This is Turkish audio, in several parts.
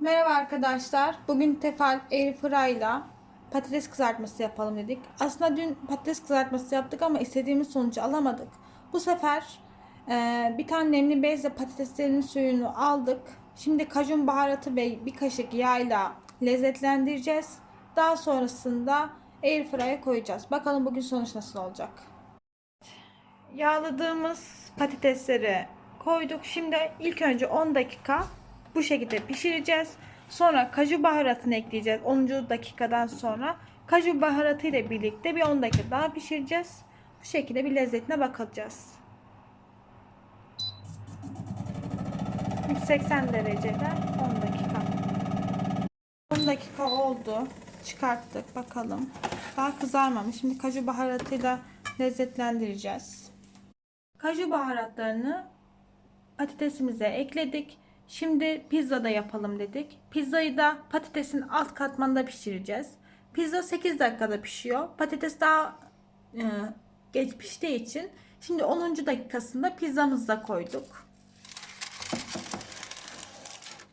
Merhaba arkadaşlar. Bugün Tefal Airfryer'la patates kızartması yapalım dedik. Aslında dün patates kızartması yaptık ama istediğimiz sonucu alamadık. Bu sefer e, bir tane nemli bezle patateslerin suyunu aldık. Şimdi kajun baharatı ve bir kaşık yağla lezzetlendireceğiz. Daha sonrasında Airfryer'a koyacağız. Bakalım bugün sonuç nasıl olacak. Yağladığımız patatesleri koyduk. Şimdi ilk önce 10 dakika bu şekilde pişireceğiz. Sonra kaju baharatını ekleyeceğiz 10. dakikadan sonra. Kaju baharatı ile birlikte bir 10 dakika daha pişireceğiz. Bu şekilde bir lezzetine bakacağız. 180 derecede 10 dakika. 10 dakika oldu. Çıkarttık bakalım. Daha kızarmamış. Şimdi kaju baharatıyla lezzetlendireceğiz. Kaju baharatlarını patatesimize ekledik. Şimdi pizza da yapalım dedik. Pizzayı da patatesin alt katmanında pişireceğiz. Pizza 8 dakikada pişiyor. Patates daha e, geç piştiği için şimdi 10. dakikasında pizzamızı da koyduk.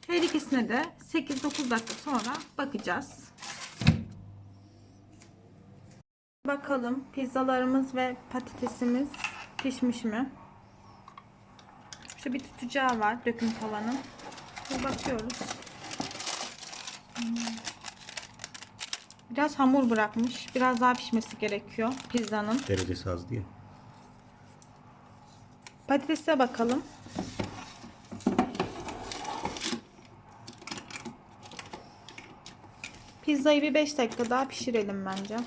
Her ikisine de 8-9 dakika sonra bakacağız. Bakalım pizzalarımız ve patatesimiz pişmiş mi? Şu bir tutacağı var döküm tavanın. Bir bakıyoruz. Biraz hamur bırakmış. Biraz daha pişmesi gerekiyor pizzanın. Derecesi az diye. Patatese bakalım. Pizzayı bir 5 dakika daha pişirelim bence.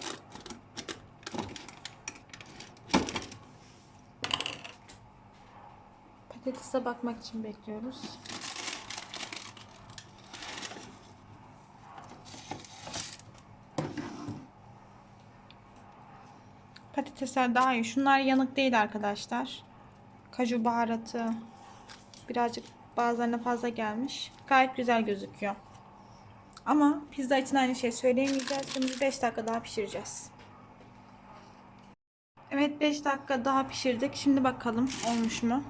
Patatese bakmak için bekliyoruz. Patatesler daha iyi. Şunlar yanık değil arkadaşlar. Kaju baharatı birazcık bazılarına fazla gelmiş. Gayet güzel gözüküyor. Ama pizza için aynı şey söyleyemeyeceğiz. Şimdi 5 dakika daha pişireceğiz. Evet 5 dakika daha pişirdik. Şimdi bakalım olmuş mu?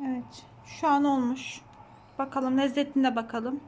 Evet. Şu an olmuş. Bakalım lezzetine bakalım.